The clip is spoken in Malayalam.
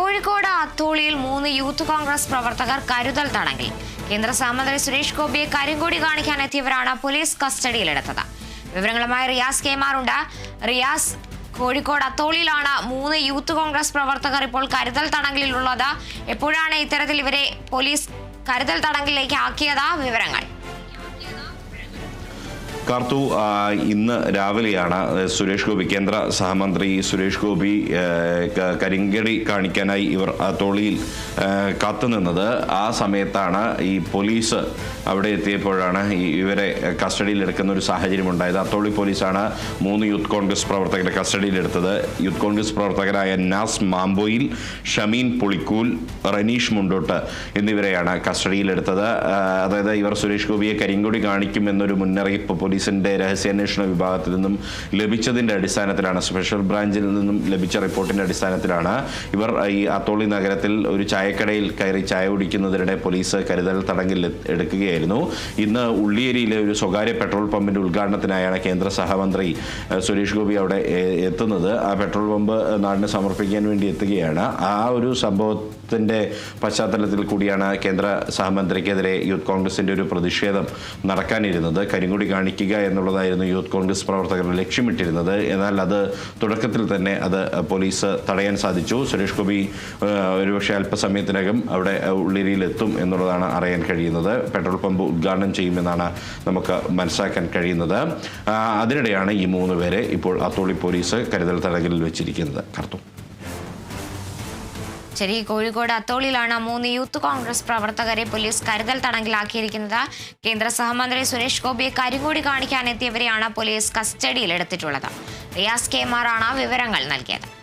കോഴിക്കോട് അത്തോളിയിൽ മൂന്ന് യൂത്ത് കോൺഗ്രസ് പ്രവർത്തകർ കരുതൽ തടങ്കിൽ. കേന്ദ്ര സഹമന്ത്രി സുരേഷ് ഗോപിയെ കരിങ്കൊടി കാണിക്കാൻ എത്തിയവരാണ് പോലീസ് കസ്റ്റഡിയിലെടുത്തത്. വിവരങ്ങളുമായി റിയാസ് കെമാറുണ്ട് റിയാസ് കോഴിക്കോട് അത്തോളിയിലാണ് മൂന്ന് യൂത്ത് കോൺഗ്രസ് പ്രവർത്തകർ ഇപ്പോൾ കരുതൽ തടങ്കലിലുള്ളത്. എപ്പോഴാണ് ഇത്തരത്തിൽ ഇവരെ പോലീസ് കരുതൽ തടങ്കലിലേക്ക് ആക്കിയത്? വിവരങ്ങൾ. കാർത്തു ഇന്ന് രാവിലെയാണ് സുരേഷ് ഗോപി കേന്ദ്ര സഹമന്ത്രി സുരേഷ് ഗോപി കരിങ്കടി കാണിക്കാനായി ഇവർ തൊളിയിൽ കാത്തുനിന്നത് ആ സമയത്താണ് ഈ പോലീസ് അവിടെ എത്തിയപ്പോഴാണ് ഇവരെ കസ്റ്റഡിയിൽ എടുക്കുന്ന ഒരു സാഹചര്യം ഉണ്ടായത്. അത്തോളി പോലീസാണ് മൂന്ന് യൂത്ത് കോൺഗ്രസ് പ്രവർത്തകരെ കസ്റ്റഡിയിലെടുത്തത് യൂത്ത് കോൺഗ്രസ് പ്രവർത്തകരായ നാസ് മാംബോയിൽ ഷമീൻ പുളിക്കൂൽ റനീഷ് മുണ്ടോട്ട് എന്നിവരെയാണ് കസ്റ്റഡിയിലെടുത്തത് അതായത് ഇവർ സുരേഷ് ഗോപിയെ കരിങ്കൊടി കാണിക്കുമെന്നൊരു മുന്നറിയിപ്പ് പോലീസിന്റെ രഹസ്യാന്വേഷണ വിഭാഗത്തിൽ നിന്നും ലഭിച്ചതിന്റെ അടിസ്ഥാനത്തിലാണ് സ്പെഷ്യൽ ബ്രാഞ്ചിൽ നിന്നും ലഭിച്ച റിപ്പോർട്ടിന്റെ അടിസ്ഥാനത്തിലാണ് ഇവർ ഈ അത്തോളി നഗരത്തിൽ ഒരു ചായക്കടയിൽ കയറി ചായ കുടിക്കുന്നതിനിടെ പോലീസ് കരുതൽ തടങ്കിൽ എടുക്കുകയായിരുന്നു. ഇന്ന് ഉള്ളിയേരിയിലെ ഒരു സ്വകാര്യ പെട്രോൾ പമ്പിന്റെ ഉദ്ഘാടനത്തിനായാണ് കേന്ദ്ര സഹമന്ത്രി സുരേഷ് ഗോപി അവിടെ എത്തുന്നത്. ആ പെട്രോൾ പമ്പ് നാടിന് സമർപ്പിക്കാൻ വേണ്ടി എത്തുകയാണ്. ആ ഒരു സംഭവത്തിന്റെ പശ്ചാത്തലത്തിൽ കൂടിയാണ് കേന്ദ്ര സഹമന്ത്രിക്കെതിരെ യൂത്ത് കോൺഗ്രസിന്റെ ഒരു പ്രതിഷേധം നടക്കാനിരുന്നത്. കരിങ്കുടി കാണിക്കുക എന്നുള്ളതായിരുന്നു യൂത്ത് കോൺഗ്രസ് പ്രവർത്തകർ ലക്ഷ്യമിട്ടിരുന്നത്. എന്നാൽ അത് തുടക്കത്തിൽ തന്നെ അത് പോലീസ് തടയാൻ സാധിച്ചു. സുരേഷ് ഗോപി ഒരുപക്ഷെ അല്പസമയത്തിനകം അവിടെ ഉള്ളിരിയിലെത്തും എന്നുള്ളതാണ് അറിയാൻ കഴിയുന്നത്. പെട്രോൾ പമ്പ് ഉദ്ഘാടനം ചെയ്യുമെന്നാണ് നമുക്ക് മനസ്സിലാക്കാൻ കഴിയുന്നത്. അതിനിടെയാണ് ഈ മൂന്ന് പേരെ ഇപ്പോൾ അത്തോളി പോലീസ് കരുതൽ തടങ്കലിൽ വെച്ചിരിക്കുന്നത്. കർത്തു ശരി കോഴിക്കോട് അത്തോളിയിലാണ് മൂന്ന് യൂത്ത് കോൺഗ്രസ് പ്രവർത്തകരെ പോലീസ് കരുതൽ തടങ്കിലാക്കിയിരിക്കുന്നത്. കേന്ദ്ര സഹമന്ത്രി സുരേഷ് ഗോപിയെ കരിങ്കൊടി കാണിക്കാനെത്തിയവരെയാണ് പോലീസ് പോലീസ് കസ്റ്റഡിയിലെടുത്തിട്ടുള്ളത്. റിയാസ് കെ മാറാണ് വിവരങ്ങൾ നൽകിയത്.